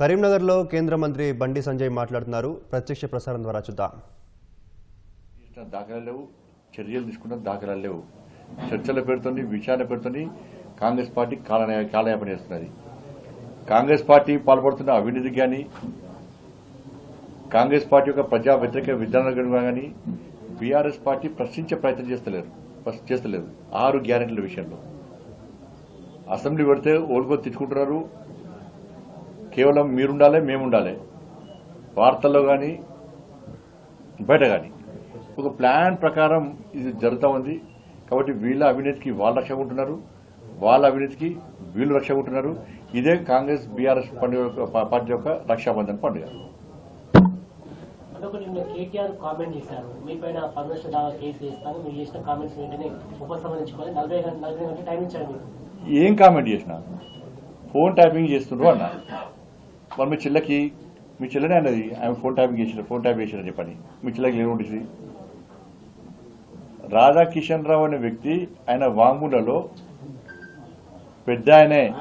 కరీంనగర్లో కేంద్ర మంత్రి బండి సంజయ్ మాట్లాడుతున్నారు. ప్రత్యక్ష ప్రసారం ద్వారా చూద్దాం. చేసిన దాఖలాలు లేవు. చర్యలు తీసుకున్న దాఖలాలు లేవు. చర్చల పేరుతోని విషయాల పేరుతోని కాంగ్రెస్ పార్టీ కాలయ కాలయాపన చేస్తున్నది. కాంగ్రెస్ పార్టీ పాల్పడుతున్న అవినీతికి కానీ కాంగ్రెస్ పార్టీ యొక్క ప్రజా వ్యతిరేక విధానాలు కానీ బీఆర్ఎస్ పార్టీ ప్రశ్నించే ప్రయత్నం చేస్తలేరు. చేస్తలేదు. ఆరు గ్యారెంటీల విషయంలో. అసెంబ్లీ పెడితే ఓల్గో తెచ్చుకుంటున్నారు. కేవలం మీరుండాలి మేముండాలి. వార్తల్లో కానీ బయట కానీ ఒక ప్లాన్ ప్రకారం ఇది జరుగుతూ ఉంది. కాబట్టి వీళ్ళ అవినీతికి వాళ్ళు రక్ష ఉంటున్నారు. వాళ్ళ అవినీతికి వీళ్ళు రక్ష ఉంటున్నారు. ఇదే కాంగ్రెస్ బీఆర్ఎస్ పండుగ పార్టీ యొక్క రక్షాబంధన్ పండుగ. ఏం కామెంట్ చేసిన? ఫోన్ ట్యాపింగ్ చేస్తుండ్రు అన్న. మరి మీ చెల్లెకి మీ చెల్లెనే అన్నది. ఆమె ఫోన్ ట్యాపింగ్ చేసిన ఫోన్ ట్యాప్ చేసిన చెప్పని. మీ చెల్లెకి ఏమి రాధాకిషన్ రావు అనే వ్యక్తి ఆయన వాంగ్మూలలో పెద్ద ఆయనే.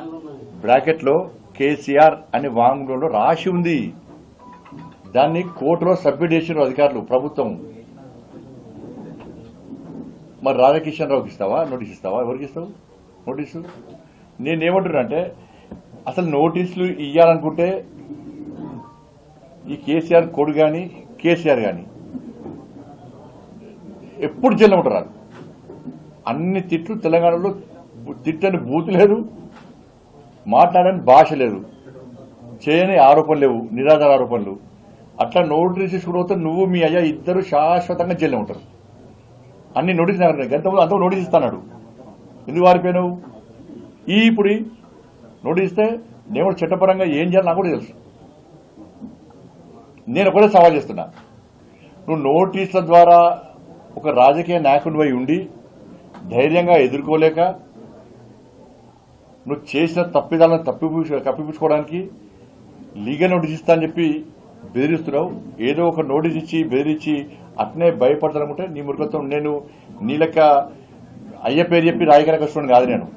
బ్రాకెట్లో కేసీఆర్ అనే వాంగ్మూలంలో రాసి ఉంది. దాన్ని కోర్టులో సబ్మిట్ చేసిన అధికారులు ప్రభుత్వం. మరి రాధాకిషన్ రావుకి ఇస్తావా? నోటీస్ ఇస్తావా? ఎవరికి ఇస్తావు? నోటీసు? నేనేమంటున్నా అంటే అసలు నోటీసులు ఇవ్వాలనుకుంటే ఈ కేసీఆర్ కొడు కానీ కేసీఆర్ కానీ ఎప్పుడు జైల్లో ఉంటారు అన్ని తిట్లు తెలంగాణలో తిట్టని బూతు లేదు మాట్లాడని భాష లేదు. చేయని ఆరోపణలు లేవు నిరాధార ఆరోపణలు. అట్లా నోటీస్ తీసుకుని నువ్వు మీ అయ్యా ఇద్దరు శాశ్వతంగా జైల్లో ఉంటారు. అన్ని నోటీస్ గంట అంత నోటీస్ ఇస్తాడు ఎందుకు వారిపోయినావు? ఈ ఇప్పుడు నోటిస్తే నేను కూడా చట్టపరంగా ఏం చేయాలి నాకు కూడా తెలుసు. నేను ఒకటే సవాల్ చేస్తున్నా. నువ్వు నోటీసుల ద్వారా ఒక రాజకీయ నాయకుడిపై ఉండి ధైర్యంగా ఎదుర్కోలేక నువ్వు చేసిన తప్పిదాలను తప్పిపూ కప్పిపుచ్చుకోవడానికి లీగల్ నోటీస్ ఇస్తా అని చెప్పి బెదిరిస్తున్నావు. ఏదో ఒక నోటీస్ ఇచ్చి బెదిరించి అట్నే భయపడతానుకుంటే నీ మురుకత్వం నేను నీ లెక్క అయ్య పేరు చెప్పి రాయకర కష్టం కాదు నేను.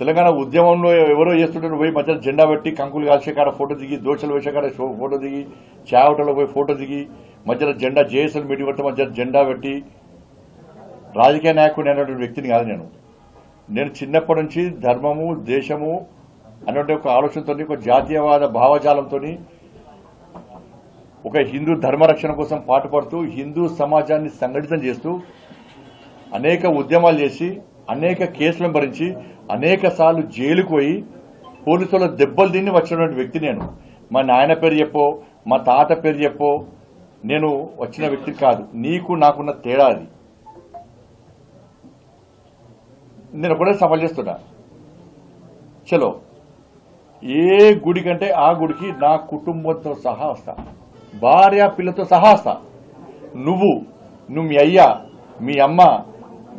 తెలంగాణ ఉద్యమంలో ఎవరో చేస్తుంటారు పోయి మధ్యలో జెండా పెట్టి కంకులు కాల్చేకాడ ఫోటో దిగి దోషలు వేసేకాడ షో- ఫోటో దిగి చావటలో పోయి ఫోటో దిగి మధ్యలో జెండా జేఎస్ఎల్ మీటింగ్ పెట్టి మధ్యలో జెండా పెట్టి రాజకీయ నాయకుడు అనేటువంటి వ్యక్తిని కాదు నేను. నేను చిన్నప్పటి నుంచి ధర్మము దేశము అనేటువంటి ఒక ఆలోచనతో ఒక జాతీయవాద భావజాలంతో ఒక హిందూ ధర్మరక్షణ కోసం పాటుపడుతూ హిందూ సమాజాన్ని సంఘటితం చేస్తూ అనేక ఉద్యమాలు చేసి అనేక కేసులను భరించి అనేక సార్లు జైలుకు పోయి పోలీసుల దెబ్బలు తిని వచ్చినటువంటి వ్యక్తి నేను. మా నాయన పేరు చెప్పో మా తాత పేరు చెప్పో. నేను వచ్చిన వ్యక్తి కాదు. నీకు నాకున్న తేడా అది. నేను ఒకటే సవాల్ చేస్తున్నా. చలో ఏ గుడి కంటే ఆ గుడికి నా కుటుంబంతో సహా వస్తా. భార్య పిల్లతో సహా వస్తా. నువ్వు నువ్వు మీ అయ్యా మీ అమ్మ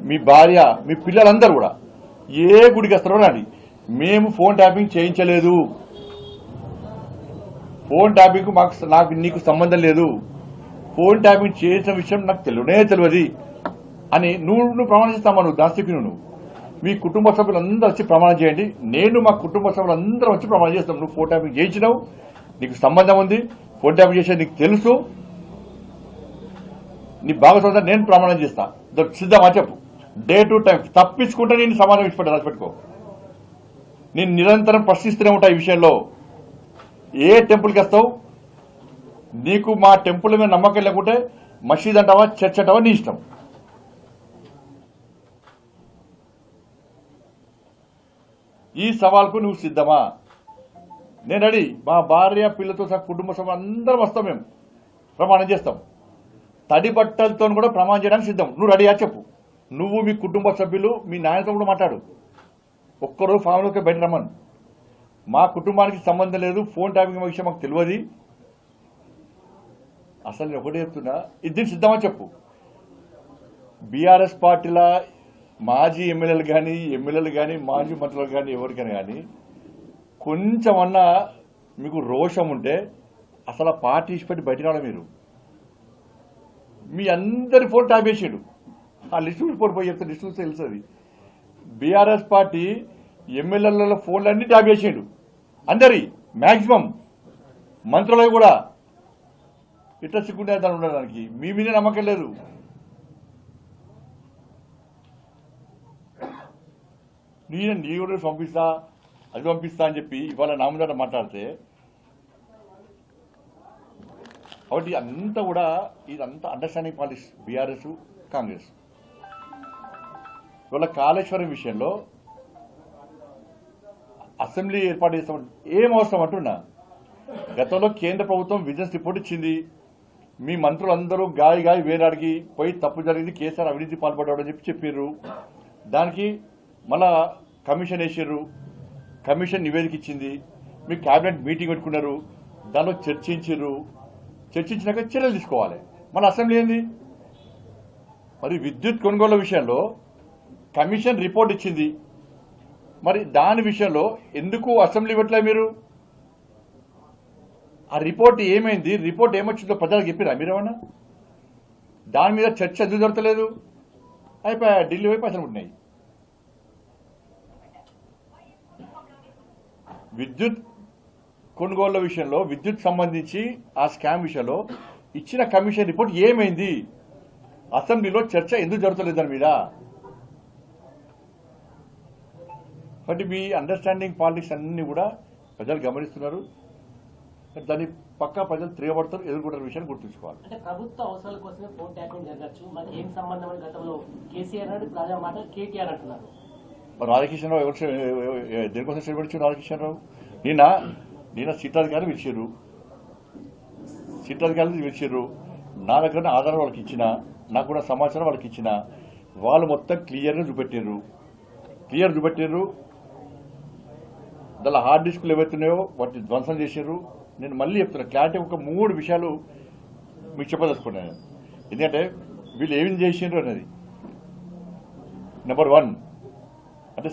మీ భార్య మీ పిల్లలందరూ కూడా. ఏ గుడికి వస్తారో నాది. మేము ఫోన్ ట్యాపింగ్ చేయించలేదు. ఫోన్ ట్యాపింగ్ మాకు నాకు నీకు సంబంధం లేదు. ఫోన్ ట్యాపింగ్ చేసిన విషయం నాకు తెలియనే తెలియదు. అని నువ్వు నువ్వు ప్రమాణం చేస్తామా నువ్వు దాస్తికి నువ్వు? మీ కుటుంబ సభ్యులందరూ వచ్చి ప్రమాణం చేయండి. నేను మా కుటుంబ సభ్యులందరూ వచ్చి ప్రమాణం చేస్తాం. నువ్వు ఫోన్ ట్యాపింగ్ చేయించినావు. నీకు సంబంధం ఉంది. ఫోన్ ట్యాపింగ్ చేసేది నీకు తెలుసు. నీ భాగస్వామ్యం నేను ప్రమాణం చేస్తా. సిద్ధమా చెప్పు. డే టు టైం తప్పించుకుంటే నేను సమాజం ఇచ్చిపెట్టా దాచిపెట్టుకో. నేను నిరంతరం ప్రశ్నిస్తూనే ఉంటా ఈ విషయంలో. ఏ టెంపుల్కి వస్తావు? నీకు మా టెంపుల్ మీద నమ్మకం లేకుంటే మసీద్ అంటావా చర్చ్ అంటావా నీ ఇష్టం. ఈ సవాల్కు నువ్వు సిద్ధమా? నేను రెడీ. మా భార్య పిల్లతో సహా కుటుంబ సభ్యులు అందరం వస్తాం మేము. ప్రమాణం చేస్తాం. తడి బట్టలతో కూడా ప్రమాణం చేయడానికి సిద్ధం. నువ్వు రెడీయా చెప్పు. నువ్వు మీ కుటుంబ సభ్యులు మీ నాయనతో కూడా మాట్లాడు. ఒక్కరోజు ఫామ్లోకి బయట రమ్మను. మా కుటుంబానికి సంబంధం లేదు ఫోన్ టాపింగ్ విషయం మాకు తెలియదు. అసలు నేను ఒకటే చెప్తున్నా ఇద్దరు సిద్ధమా చెప్పు. బీఆర్ఎస్ పార్టీల మాజీ ఎమ్మెల్యేలు కానీ ఎమ్మెల్యేలు కానీ మాజీ మంత్రులు కానీ ఎవరికైనా కానీ కొంచెమన్నా మీకు రోషం ఉంటే అసలు పార్టీ ఇచ్చిపెట్టి బయట రావడం మీరు. మీ అందరి ఫోన్ ట్యాప్ చేసాడు. ఆ లిస్టు చూసి పోయి చెప్తే లిస్టు తెలుసు తెలుస్తుంది బీఆర్ఎస్ పార్టీ ఎమ్మెల్యేల అన్ని ట్యాప్ చేసిండు. అందరి మ్యాక్సిమం మంత్రులకు కూడా ఇట్లా సిగ్గుండే దాన్ని ఉండడానికి మీ మీద నమ్మకం లేదు. నేను నీ కూడా పంపిస్తా అది పంపిస్తా అని చెప్పి ఇవాళ నా ముందర మాట్లాడితే కాబట్టి అంతా కూడా ఇదంతా అండర్స్టాండింగ్ పాలిటిక్స్ బీఆర్ఎస్ కాంగ్రెస్. ఇవాళ కాళేశ్వరం విషయంలో అసెంబ్లీ ఏర్పాటు చేస్తాం ఏం అవసరం అంటున్నా? గతంలో కేంద్ర ప్రభుత్వం విజిలెన్స్ రిపోర్ట్ ఇచ్చింది. మీ మంత్రులందరూ గాయ గాయ వేరాడికి పోయి తప్పు జరిగింది కేసీఆర్ అవినీతి పాల్పడ్డాడు అని చెప్పి చెప్పారు దానికి మళ్ళా కమిషన్ వేసారు కమిషన్ నివేదిక ఇచ్చింది. మీ కేబినెట్ మీటింగ్ పెట్టుకున్నారు. దానిలో చర్చించారు చర్చించినాక చర్యలు తీసుకోవాలి. మన అసెంబ్లీ ఏంది? మరి విద్యుత్ కొనుగోలు విషయంలో కమిషన్ రిపోర్ట్ ఇచ్చింది. మరి దాని విషయంలో ఎందుకు అసెంబ్లీ పెట్టలే మీరు? ఆ రిపోర్ట్ ఏమైంది? రిపోర్ట్ ఏమొచ్చిందో ప్రజలకు చెప్పిరా మీరేమన్నా? దాని మీద చర్చ ఎందుకు జరగలేదు? అయిపోయా ఢిల్లీ వైపు అసలు ఉంటున్నాయి విద్యుత్ కొనుగోళ్ళ విషయంలో విద్యుత్ సంబంధించి ఆ స్కామ్ విషయంలో ఇచ్చిన కమిషన్ రిపోర్ట్ ఏమైంది? అసెంబ్లీలో చర్చ ఎందుకు జరుగుతలేదు దాని మీద? కాబట్టి మీ అండర్స్టాండింగ్ పాలిటిక్స్ అన్ని కూడా ప్రజలు గమనిస్తున్నారు. దాన్ని పక్కా ప్రజలు తిరగబడతారు ఎదుర్కొంటారు విషయాన్ని గుర్తుంచుకోవాలి. అంటే ప్రభుత్వ అవసరాల కోసమే ఫోన్ ట్యాపింగ్ జరగచ్చు. మరి ఏం సంబంధం అని గతంలో కేసీఆర్ అన్నాడు తాజా మాట కేటీఆర్ అంటున్నారు. మరి రాధాకిషన్ రావు ఎవరు దేనికోసం స్టేట్మెంట్ ఇచ్చారు రాధాకిషన్ రావు? నిన్న నిన్న సీతాధికారి పిలిచారు. సీతాధికారులు పిలిచారు. నా దగ్గర ఆధారం వాళ్ళకి ఇచ్చిన నాకు కూడా సమాచారం వాళ్ళకి ఇచ్చిన. వాళ్ళు మొత్తం క్లియర్గా చూపెట్టారు క్లియర్ చూపెట్టారు దాని హార్డ్ డిస్క్లు ఏవైతున్నాయో వాటిని ధ్వంసం చేశారు. నేను మళ్ళీ చెప్తున్నా క్లారిటీ ఒక మూడు విషయాలు మీకు చెప్పదలుచుకున్నాను. ఎందుకంటే వీళ్ళు ఏమి చేసిండ్రు అనేది. నెంబర్ వన్ అంటే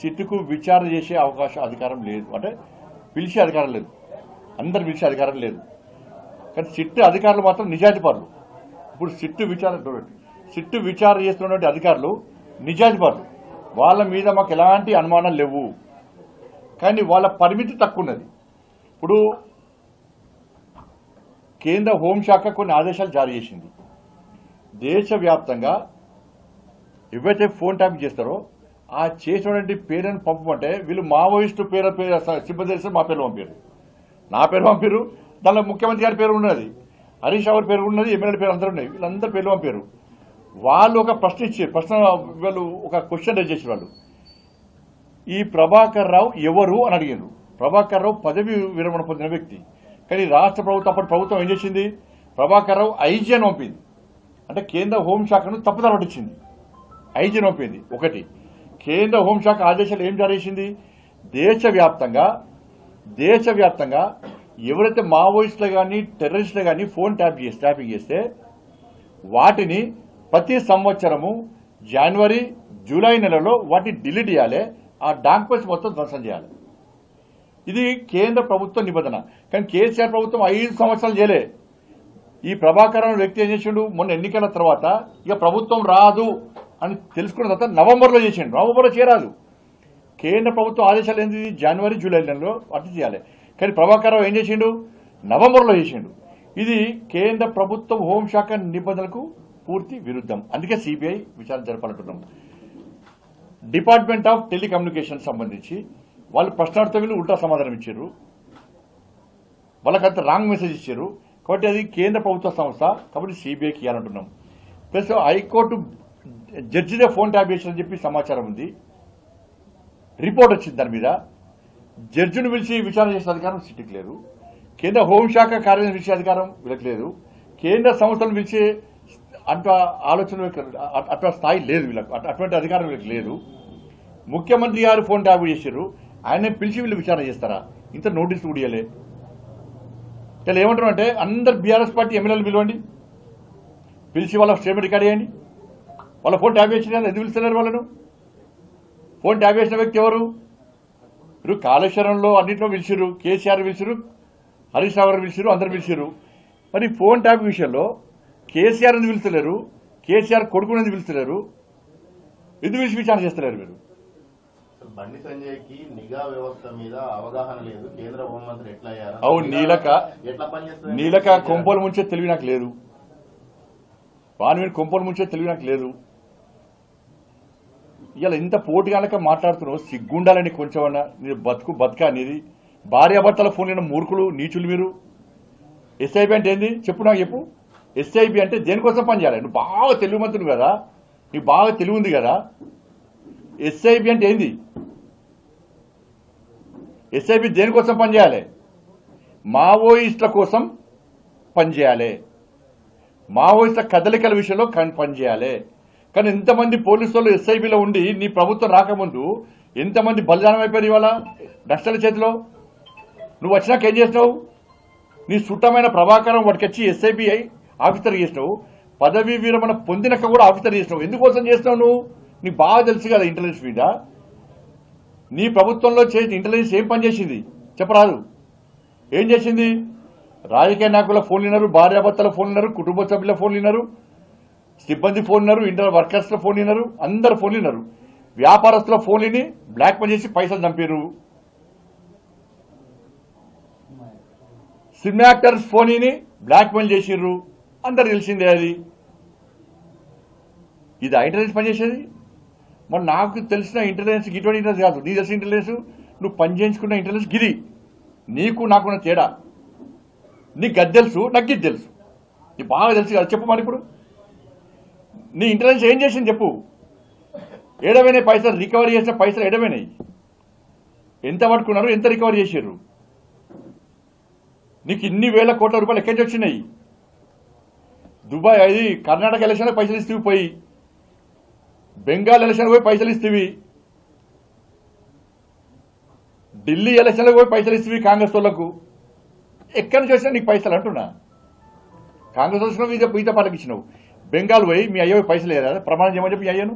సిట్టుకు విచారణ చేసే అవకాశం అధికారం లేదు. అంటే పిలిచే అధికారం లేదు. అందరు పిలిచే అధికారం లేదు. కానీ సిట్టు అధికారులు మాత్రం నిజాయితీ ఇప్పుడు సిట్టు విచారణ చూడండి. సిట్టు విచారణ చేస్తున్నటువంటి అధికారులు నిజాయితీ వాళ్ళ మీద మాకు ఎలాంటి అనుమానాలు లేవు. కానీ వాళ్ళ పరిమితి తక్కువ ఉన్నది ఇప్పుడు కేంద్ర హోంశాఖ కొన్ని ఆదేశాలు జారీ చేసింది. దేశవ్యాప్తంగా ఎవరైతే ఫోన్ ట్యాప్ చేస్తారో ఆ చేసినటువంటి పేరుని పంపమంటే వీళ్ళు మావోయిస్టు పేరు పేరు సిబ్బంది చేస్తే మా పేరు పంపారు. నా పేరు పంపారు దానిలో ముఖ్యమంత్రి గారి పేరు ఉన్నది హరీష్ రావు పేరు ఉన్నది ఎమ్మెల్యే పేరు అందరూ ఉన్నాయి వీళ్ళందరూ పేర్లు పంపారు. వాళ్ళు ఒక ప్రశ్న ఇచ్చారు ప్రశ్న వాళ్ళు ఒక క్వశ్చన్ రేజ్ చేసిన వాళ్ళు. ఈ ప్రభాకర్ రావు ఎవరు అని అడిగారు ప్రభాకర్ రావు పదవి విరమణ పొందిన వ్యక్తి. కానీ రాష్ట్ర ప్రభుత్వం అప్పటి ప్రభుత్వం ఏం చేసింది? ప్రభాకర్ రావు ఐజీ అని పంపింది. అంటే కేంద్ర హోంశాఖను తప్పుదారి పట్టించింది. ఐజీ పంపింది. ఒకటి. కేంద్ర హోంశాఖ ఆదేశాలు ఏం జారీ చేసింది దేశవ్యాప్తంగా దేశవ్యాప్తంగా ఎవరైతే మావోయిస్టులు కానీ టెర్రరిస్టులు కానీ ఫోన్ ట్యాప్ చేసి ట్యాపింగ్ చేస్తే వాటిని ప్రతి సంవత్సరము జనవరి జూలై నెలలో వాటిని డిలీట్ చేయాలి. ఆ డాక్యుమెంట్స్ మొత్తం ధ్వంసం చేయాలి. ఇది కేంద్ర ప్రభుత్వ నిబంధన. కానీ కేసీఆర్ ప్రభుత్వం ఐదు సంవత్సరాలు చేయలే ఈ ప్రభాకర్ వ్యక్తి ఏం చేసిండు? మొన్న ఎన్నికల తర్వాత ఇక ప్రభుత్వం రాదు అని తెలుసుకున్న తర్వాత నవంబర్లో చేసిండు. నవంబర్లో చేరాదు. కేంద్ర ప్రభుత్వం ఆదేశాలు ఏంది? జనవరి జూలై నెలలో అర్థం చేయాలి. కానీ ప్రభాకరరావు ఏం చేసిండు? నవంబర్లో చేసిండు. ఇది కేంద్ర ప్రభుత్వం హోంశాఖ నిబంధనలకు పూర్తి విరుద్ధం. అందుకే సిబిఐ విచారణ జరపాలంటున్నాం డిపార్ట్మెంట్ ఆఫ్ టెలికమ్యూనికేషన్ సంబంధించి వాళ్ళు ప్రశ్నార్థ వీళ్ళు ఉల్టా సమాధానం ఇచ్చారు. వాళ్ళకంత రాంగ్ మెసేజ్ ఇచ్చారు. కాబట్టి అది కేంద్ర ప్రభుత్వ సంస్థ కాబట్టి సిబిఐకి ఇవ్వాలంటున్నాం ప్లస్ హైకోర్టు జడ్జిదే ఫోన్ ట్యాప్ చేసిందని చెప్పి సమాచారం ఉంది. రిపోర్ట్ వచ్చింది దాని మీద. జడ్జిని పిలిచి విచారణ చేసే అధికారం సిటీకి లేదు. కేంద్ర హోంశాఖ కార్యదర్శి పిలిచే అధికారం వీళ్ళకి లేదు. కేంద్ర సంస్థలను పిలిచే అంత ఆలోచన అట్లా స్థాయి లేదు వీళ్ళకు. అటువంటి అధికారం వీళ్ళకి లేదు. ముఖ్యమంత్రి గారు ఫోన్ ట్యాప్ చేశారు ఆయన పిలిచి వీళ్ళు విచారణ చేస్తారా? ఇంత నోటీస్ కూడా ఇవ్వలే ఇలా ఏమంటారు అంటే అందరు బీఆర్ఎస్ పార్టీ ఎమ్మెల్యేలు పిలవండి. పిలిచి వాళ్ళ స్టేట్మెంట్ రికార్డ్ చేయండి. వాళ్ళ ఫోన్ ట్యాప్ చేసిన ఎందుకు పిలుస్తున్నారు వాళ్ళను? ఫోన్ ట్యాప్ చేసిన వ్యక్తి ఎవరు? మీరు కాళేశ్వరంలో అన్నింటిలో పిలిచిరు కేసీఆర్ పిలిచిరు హరీష్ రావు గారు పిలిచిరు అందరు పిలిచిరు మరి ఫోన్ ట్యాప్ విషయంలో కేసీఆర్ ఎందుకు పిలుస్తలేరు? కేసీఆర్ కొడుకుని ఎందుకు పిలుస్తలేరు? ఎందుకు పిలిచి విచారణ చేస్తలేరు మీరు? బండి సంజయ్కి నిఘా వ్యవస్థ మీద అవగాహన లేదు. కేంద్ర హోంమంత్రి ఎట్లా అవును, నీలక. ఎట్లా పనిచేస్తుంది నీలక కొంపలు ముంచే తెలివి నాకు లేదు. వాని మీద కొంపలు ముంచే తెలివి నాకు లేదు. ఇలా ఇంత పోటీగానక మాట్లాడుతున్నావు సిగ్గుండాలని కొంచెం అన్నా నీ బతుకు బతుక అనేది. భార్యాభర్తల ఫోన్ అయిన మూర్ఖులు నీచులు మీరు. ఎస్ఐబి అంటే ఏంది? చెప్పు నాకు చెప్పు. ఎస్ఐబి అంటే దేనికోసం పనిచేయాలి నువ్వు బాగా తెలివిమంతుడు కదా. నీకు బాగా తెలివి ఉంది కదా. ఎస్ఐబి అంటే ఏంది? ఎస్ఐబి దేనికోసం పనిచేయాలి మావోయిస్టుల కోసం పనిచేయాలి మావోయిస్టుల కదలికల విషయంలో కన్- పనిచేయాలి కానీ ఇంతమంది పోలీసు వాళ్ళు ఎస్ఐబిలో ఉండి నీ ప్రభుత్వం రాకముందు ఎంతమంది బలిదానం అయిపోయారు ఇవాళ? నష్టల చేతిలో? నువ్వు వచ్చినాక ఏం చేసినావు? నీ సుట్టమైన ప్రభాకరం వాడికొచ్చి ఎస్ఐబి ఆఫీసర్ చేసినావు పదవీ విరమణ పొందినక కూడా ఆఫీసర్ చేసినావు. ఎందుకోసం చేసినావు నువ్వు? నీకు బాగా తెలుసు కదా ఇంటెలిజెన్స్ మీద. నీ ప్రభుత్వంలో చేసిన ఇంటెలిజెన్స్ ఏం పని చేసింది? చెప్పరాదు. ఏం చేసింది? రాజకీయ నాయకుల ఫోన్లు విన్నారు భార్యాభర్తల ఫోన్లు విన్నారు కుటుంబ సభ్యుల ఫోన్ విన్నారు సిబ్బంది ఫోన్ విన్నారు ఇంటర్ వర్కర్స్ల ఫోన్ విన్నారు అందరు ఫోన్లు విన్నారు వ్యాపారస్తుల ఫోన్ విని బ్లాక్ మెయిల్ చేసి పైసలు చంపారు సినిమా యాక్టర్స్ ఫోన్ విని బ్లాక్ మెయిల్ చేసిర్రు. అందరు తెలిసిందే అది. ఇది ఇంటెలిజెన్స్ పనిచేసేది మరి నాకు తెలిసిన ఇంటెలిజెన్స్ ఇటువంటి ఇంటెలిజెన్స్ కాదు. నీ తెలిసిన ఇంటెలిజెన్స్ నువ్వు పని చేయించుకున్న ఇంటెలిజెన్స్ గిరి నీకు నాకున్న తేడా. నీకు గది తెలుసు నాకు ఇది తెలుసు. నీ బాగా తెలుసు కదా. చెప్పు మరి ఇప్పుడు. నీ ఇంటెలిజెన్స్ ఏం చేసింది చెప్పు. ఏడవైనాయి పైసలు రికవరీ చేసిన పైసలు ఏడవైనాయి. ఎంత పట్టుకున్నారు ఎంత రికవరీ చేశారు నీకు ఇన్ని వేల కోట్ల రూపాయలు ఎక్కడి నుంచి వచ్చినాయి? దుబాయ్ అది కర్ణాటక ఎలక్షన్ పైసలు ఇస్తేవి పోయి. బెంగాల్ ఎలక్షన్ పోయి పైసలు ఇస్తేవి. ఢిల్లీ ఎలక్షన్లకు పోయి పైసలు ఇస్తేవి కాంగ్రెస్ వాళ్ళకు. ఎక్కడి నుంచి వచ్చినా నీకు పైసలు అంటున్నా. కాంగ్రెస్ వచ్చినావు ఈత ఈత పాటకి ఇచ్చినావు బెంగాల్ పోయి మీ అయ్య పైసలు ఇవ్వలేదా ప్రమాణం చేయమని చెప్పి మీ అయ్యను.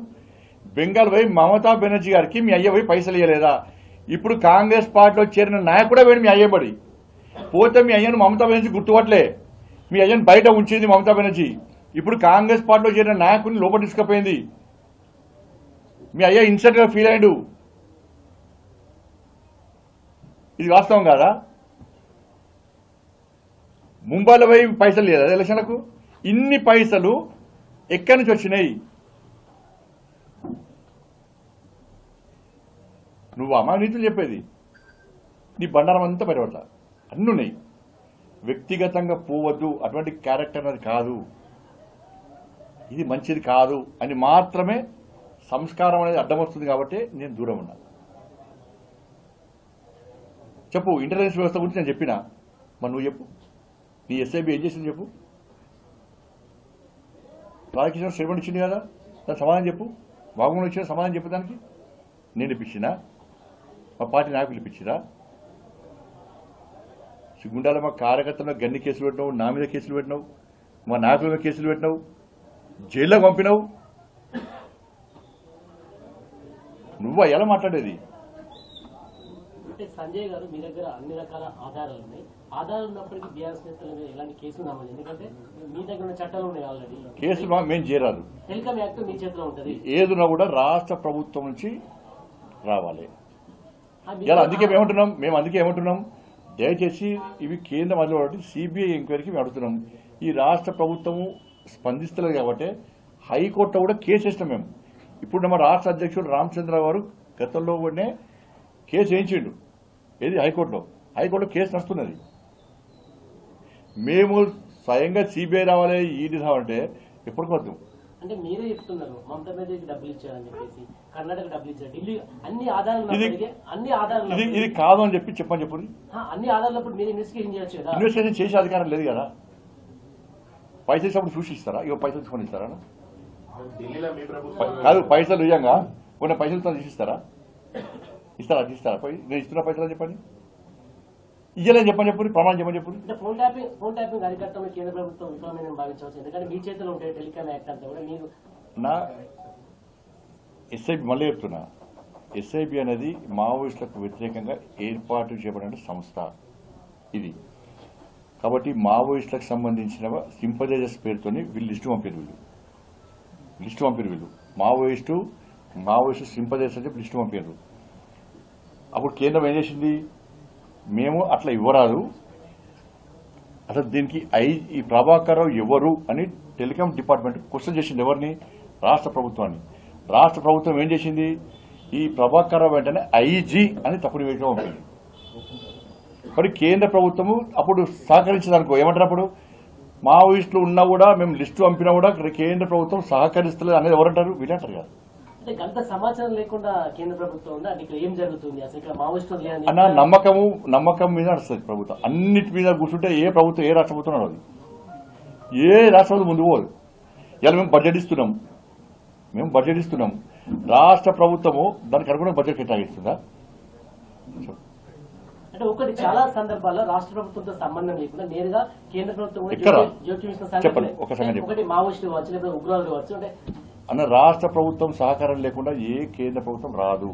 బెంగాల్ పోయి మమతా బెనర్జీ గారికి మీ అయ్య పోయి పైసలు ఇవ్వలేదా ఇప్పుడు కాంగ్రెస్ పార్టీలో చేరిన నాయకుడే పోయి మీ అయ్యబడి పోతే మీ అయ్యను మమతా బెనర్జీ గుర్తుపట్లే మీ అయ్యను బయట ఉంచింది మమతా బెనర్జీ. ఇప్పుడు కాంగ్రెస్ పార్టీలో చేరిన నాయకుడిని లోపల తీసుకుపోయింది. మీ అయ్య ఇన్సెంట్గా ఫీల్ అయ్యాడు. ఇది వాస్తవం కాదా? ముంబైలో పోయి పైసలు లేదా ఎలక్షన్లకు? ఇన్ని పైసలు ఎక్కడి నుంచి వచ్చినాయి? నువ్వు అమానీతులు చెప్పేది. నీ బండారం అంతా పరిపడతా అన్నీ ఉన్నాయి. వ్యక్తిగతంగా పోవద్దు అటువంటి క్యారెక్టర్ అనేది కాదు. ఇది మంచిది కాదు అని మాత్రమే సంస్కారం అనేది అడ్డం వస్తుంది కాబట్టి నేను దూరం ఉన్నాను చెప్పు ఇంటెలిజెన్స్ వ్యవస్థ గురించి నేను చెప్పిన? మరి నువ్వు చెప్పు. నీ ఎస్ఐబి ఏం చేసింది చెప్పు? రాధాకృష్ణ స్టేట్మెంట్ ఇచ్చింది కదా? దానికి సమాధానం చెప్పు. బాగుండా వచ్చిన సమాధానం చెప్పు దానికి. నేను ఇప్పించినా మా పార్టీ నాయకులు ఇప్పించిరా సిగ్గుండాల? మా కార్యకర్తల గన్ని కేసులు పెట్టినావు నా మీద కేసులు పెట్టినావు మా నాయకుల మీద కేసులు పెట్టినావు జైల్లో పంపినావు. నువ్వు? ఎలా మాట్లాడేది? అంటే సంజయ్ గారు మీ దగ్గర అన్ని రకాల ఆధారాలు ఉన్నాయి. ఆధారాలు ఉన్నప్పటికీ బీఆర్ఎస్ నేతల మీద ఎలాంటి కేసులు ఎందుకంటే మీ దగ్గర ఉన్న చట్టాలు ఉన్నాయి ఆల్రెడీ కేసులు మేము చేరాదు టెలికామ్ యాక్ట్ మీ చేతిలో ఉంటది. ఏదున్నా కూడా రాష్ట్ర ప్రభుత్వం నుంచి రావాలి. అందుకే మేము ఏమంటున్నాం మేము అందుకే ఏమంటున్నాం? దయచేసి ఇవి కేంద్రం అదిలో కాబట్టి సిబిఐ ఎంక్వైరీకి మేము అడుగుతున్నాం. ఈ రాష్ట్ర ప్రభుత్వము స్పందిస్తలేదు కాబట్టి హైకోర్టులో కూడా కేసు ఇస్తాం మేము. ఇప్పుడు మన రాష్ట్ర అధ్యక్షుడు రామచంద్ర గారు గతంలో కూడా కేసు వేయించిండు. ఏది? హైకోర్టులో. హైకోర్టులో కేసు నడుస్తున్నది. మేము స్వయంగా సిబిఐ రావాలి ఈడీ రావాలంటే ఎప్పటికొద్దాం అంటే మీరే చెప్తున్నారు మమతా బెనర్జీకి డబ్బులు ఇచ్చారని చెప్పేసి కర్ణాటక డబ్బులు ఇచ్చారు. ఢిల్లీ అన్ని ఆధారాలు అన్ని ఆధారాలు ఇది కాదు అని చెప్పి చెప్పని చెప్పు ఆ, అన్ని ఆధారాలప్పుడు మీరు ఇన్వెస్టిగేషన్ చేయొచ్చు కదా. ఇన్వెస్టిగేషన్ చేసే అధికారం లేదు కదా. పైసలు ఇచ్చినప్పుడు చూసి ఇస్తారా ఇక పైసలు తీసుకొని ఇస్తారా? కాదు పైసలు ఇయ్యంగా. కొన్ని పైసలతో తీసిస్తారా ఇస్తారా? తీస్తారా? నేను ఇస్తున్న పైసలు చెప్పండి. ఇయ్యలేని చెప్పని చెప్పండి ప్రమాణం చెప్పని చెప్పండి. అంటే ఫోన్ ట్యాపింగ్ ఫోన్ ట్యాపింగ్ కేంద్ర ప్రభుత్వం విఫలమైన భావించవచ్చు. ఎందుకంటే మీ చేతిలో ఉంటాయి టెలికామ్ యాక్ట్ అంతా కూడా మీరు నా ఎస్ఐబి మళ్ళీ చెప్తున్నా. ఎస్ఐబి అనేది మావోయిస్టులకు వ్యతిరేకంగా ఏర్పాటు చేయబడిన సంస్థ ఇది. కాబట్టి మావోయిస్టులకు సంబంధించిన సింపదైజర్స్ పేరుతోని వీళ్ళు లిస్టు పంపారు వీళ్ళు. లిస్టు పంపారు వీళ్ళు. మావోయిస్టు మావోయిస్టు సింపదైజర్స్ అని చెప్పి లిస్టు పంపారు. అప్పుడు కేంద్రం ఏం చేసింది? మేము అట్లా ఇవ్వరాదు. అసలు దీనికి ఐ ఈ ప్రభాకర్ రావు ఎవరు అని టెలికాం డిపార్ట్మెంట్ క్వశ్చన్ చేసింది ఎవరిని? రాష్ట్ర ప్రభుత్వాన్ని. రాష్ట్ర ప్రభుత్వం ఏం చేసింది? ఈ ప్రభాకర్ రావు వెంటనే ఐజీ అని తప్పుడు వేయడం ఉంటుంది మరి కేంద్ర ప్రభుత్వము అప్పుడు సహకరించదనుకో ఏమంటారు అప్పుడు? మావోయిస్టులు ఉన్నా కూడా మేము లిస్టు పంపినా కూడా కేంద్ర ప్రభుత్వం సహకరిస్తలేదు అనేది ఎవరంటారు? వీళ్ళంటారు కదా. గంట సమాచారం లేకుండా కేంద్ర ప్రభుత్వం ఉందా? ఇక్కడ ఏం జరుగుతుంది? అసలు ఇక్కడ మావోయిస్టులు అన్న నమ్మకము నమ్మకం మీద నడుస్తుంది ప్రభుత్వం. అన్నిటి మీద కూర్చుంటే ఏ ప్రభుత్వం ఏ రాష్ట్ర ప్రభుత్వం నడవదు. ఏ రాష్ట్ర ముందుకు పోదు. ఇలా మేము బడ్జెట్ ఇస్తున్నాం. మేము బడ్జెట్ ఇస్తున్నాం. రాష్ట్ర ప్రభుత్వము దానికి అనుగుణంగా బడ్జెట్ కేటాయిస్తుందా? అంటే ఒకటి చాలా సందర్భాల్లో రాష్ట్ర ప్రభుత్వంతో సంబంధం లేకుండా నేరుగా కేంద్ర ప్రభుత్వం. చెప్పండి. ఒకటి మావోయిస్టులు కావచ్చు లేకపోతే ఉగ్రవాదులు కావచ్చు అంటే అన్న రాష్ట్ర ప్రభుత్వం సహకారం లేకుండా ఏ కేంద్ర ప్రభుత్వం రాదు.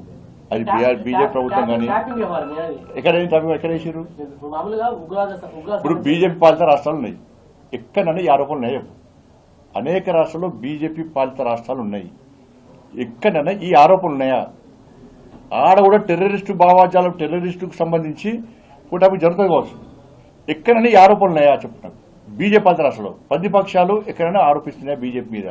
అది బీఆర్ బీజేపీ ప్రభుత్వం కానీ ఎక్కడ ఎక్కడ వేసారు ఇప్పుడు బీజేపీ పాలిత రాష్ట్రాలు ఉన్నాయి. ఎక్కడన్నా ఈ ఆరోపణలు ఉన్నాయి? అనేక రాష్ట్రాల్లో బీజేపీ పాలిత రాష్ట్రాలు ఉన్నాయి. ఎక్కడన్నా ఈ ఆరోపణలు ఉన్నాయా? ఆడ కూడా టెర్రరిస్టు భావాజాలం టెర్రరిస్టుకు సంబంధించి కూటమి జరుగుతుంది కావచ్చు. ఎక్కడన్నా ఈ ఆరోపణలు ఉన్నాయా చెప్తున్నాను. బీజేపీ పాలిత రాష్ట్రాల్లో. ప్రతిపక్షాలు ఎక్కడైనా ఆరోపిస్తున్నాయా బీజేపీ మీద?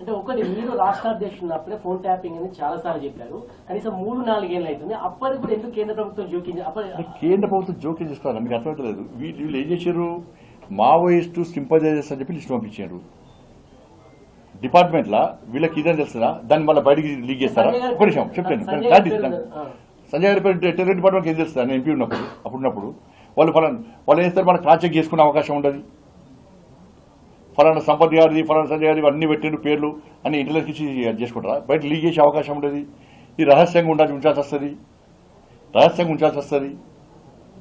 అంటే ఒకటి మీరు రాష్ట్ర అధ్యక్షుడు ఉన్నప్పుడే ఫోన్ ట్యాపింగ్ అని చాలా సార్లు చెప్పారు. కనీసం మూడు నాలుగేళ్ళు అవుతుంది. అప్పటికి కూడా ఎందుకు కేంద్ర ప్రభుత్వం జోక్యం కేంద్ర ప్రభుత్వం జోక్యం చేసుకోవాలి. మీకు అర్థమవుతలేదు. వీళ్ళు వీళ్ళు ఏం చేశారు? మావోయిస్టు సింపజైజర్స్ అని చెప్పి లిస్ట్ పంపించారు. డిపార్ట్మెంట్ లా వీళ్ళకి ఇదని తెలుస్తుందా? దాన్ని మళ్ళీ బయటికి లీక్ చేస్తారా? ఒక నిమిషం చెప్తాను సంజయ్ గారి పేరు దాన్ని- ఆ. సంజయ్ గారి పేరు టెర్రర్ డిపార్ట్మెంట్కి ఏం తెలుస్తుంది? నేను ఎంపీ ఉన్నప్పుడు అప్పుడు ఉన్నప్పుడు వాళ్ళు ఫలానా వాళ్ళు ఏం చేస్తారు? మనకు క్రాస్ చెక్ చేసుకునే అవకాశం ఉండదు. ఫలానా సంపత్ గారిది ఫలానా సంజయ్ గారిది అన్ని పెట్టిండు పేర్లు అని ఇంటర్నెట్ ఇచ్చి చేసుకుంటారా? బయట లీక్ చేసే అవకాశం ఉండదు. ఈ రహస్యంగా ఉండాల్సి ఉంచాల్సి వస్తుంది. రహస్యంగా ఉంచాల్సి వస్తుంది.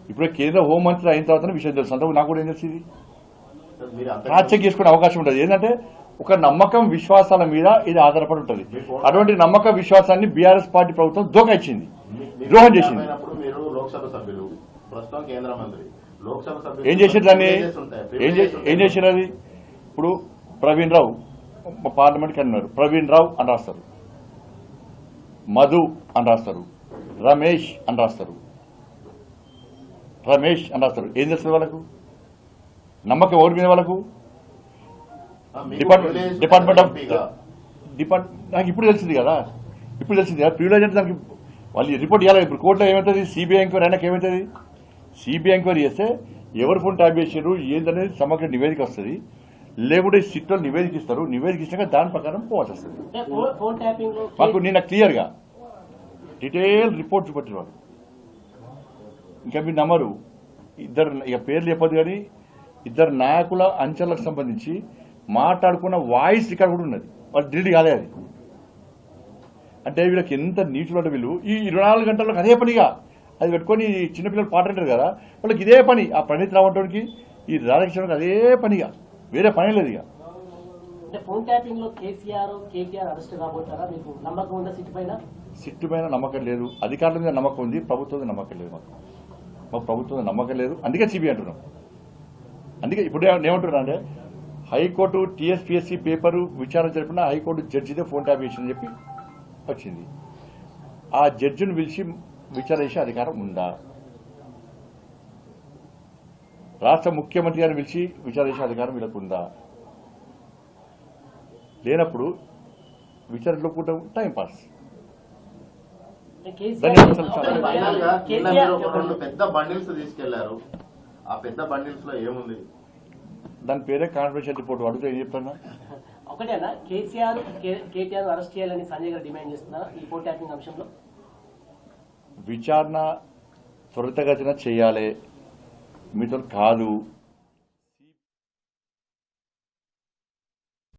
ఇప్పుడు కేంద్ర హోంమంత్రి అయిన తర్వాత విషయం తెలుసు. అంతకు నాకు కూడా ఏం తెలిసింది చెక్ చేసుకునే అవకాశం ఉంటుంది ఏంటంటే ఒక నమ్మకం విశ్వాసాల మీద ఇది ఆధారపడి ఉంటుంది. అటువంటి నమ్మక విశ్వాసాన్ని బీఆర్ఎస్ పార్టీ ప్రభుత్వం దోకా ఇచ్చింది ద్రోహం చేసింది. ఏం చేశారు దాన్ని? ఏం privileges చే- ఉంటాయి. ఏం చేశారు అది? ఇప్పుడు ప్రవీణ్ రావు పార్లమెంట్కి అన్నారు ప్రవీణ్ రావు అని రాస్తారు. మధు అని రాస్తారు. రమేష్ అని రాస్తారు. రమేష్ అని రాస్తారు. ఏం తెలుస్తుంది వాళ్ళకు? నమ్మకం ఎవరి మీద వాళ్ళకు? Department of. డిపార్ట్ నాకు ఇప్పుడు తెలిసింది కదా. ఇప్పుడు తెలిసింది కదా. ప్రివిలేజ్ అంటే దానికి వాళ్ళు రిపోర్ట్ ఇవ్వాలి. ఇప్పుడు కోర్టులో ఏమవుతుంది? సిబిఐ ఎంక్వైరీ అయినాక ఏమవుతుంది? సిబిఐ ఎంక్వైరీ చేస్తే ఎవరు ఫోన్ ట్యాప్ చేశారు ఏందనేది సమగ్ర నివేదిక వస్తుంది. లేకుంటే సిట్లో నివేదిక ఇస్తారు నివేదిక ఇచ్చినాక దాని ప్రకారం పోవాల్సి వస్తుంది. మాకు నిన్న క్లియర్గా డీటెయిల్ రిపోర్ట్ చూపెట్టారు వాళ్ళు. ఇంకా మీరు నమ్మరు. ఇద్దరు ఇక పేర్లు చెప్పదు కానీ ఇద్దరు నాయకుల అంచెలకు సంబంధించి మాట్లాడుకున్న వాయిస్ రికార్డ్ కూడా ఉన్నది. వాళ్ళు డిలీట్ కాలే అది. అంటే వీళ్ళకి ఎంత నీచులు వీళ్ళు ఈ ఇరవై నాలుగు గంటలకు అదే పనిగా అది పెట్టుకొని చిన్నపిల్లలు పాట అంటారు కదా. వాళ్ళకి ఇదే పని. ఆ ప్రణీత్ రావంటానికి ఈ రాధాకృష్ణకి అదే పనిగా. వేరే పని లేదు ఇక. ఫోన్ ట్యాపింగ్లో కేసీఆర్ కేటీఆర్ అరెస్ట్ కాబోతారా? మీకు నమ్మకం ఉందా సిట్ పైన? మీద నమ్మకం లేదు. అధికారుల మీద నమ్మకం ఉంది. ప్రభుత్వం నమ్మకం లేదు మాకు. మాకు ప్రభుత్వం నమ్మకం లేదు. అందుకే సిబిఐ అంటున్నాం. అందుకే ఇప్పుడు ఏమంటున్నా అంటే హైకోర్టు టీఎస్పీఎస్సీ పేపరు విచారణ జరిపిన హైకోర్టు జడ్జిదే ఫోన్ ట్యాప్ చేసిందని చెప్పి వచ్చింది. ఆ జడ్జిని పిలిచి విచారణ చేసే అధికారం ఉందా? రాష్ట్ర ముఖ్యమంత్రి గారిని పిలిచి విచారణ చేసే అధికారం వీళ్ళకు ఉందా లేనప్పుడు విచారణలో కూడా టైం పాస్. అంటే దాన్ని కేసీఆర్ అసలు ఒకటి ఫైనల్గా నిన్న కేసీఆర్ మీరు ఒక రెండు పెద్ద బండిల్స్ తీసుకెళ్ళారు. ఆ పెద్ద బండిల్స్లో ఏముంది? దాని పేరే కాన్ఫిడెన్షియల్ రిపోర్ట్. అడిగితే ఏం చెప్తాను ఒకటేనా కేసీఆర్ కే- కేటీఆర్ అరెస్ట్ చేయాలని సంజయ్ గారు డిమాండ్ చేస్తున్నారా ఈ ట్యాపింగ్ అంశంలో? విచారణ త్వరితగతిన చేయాలి. మీతో కాదు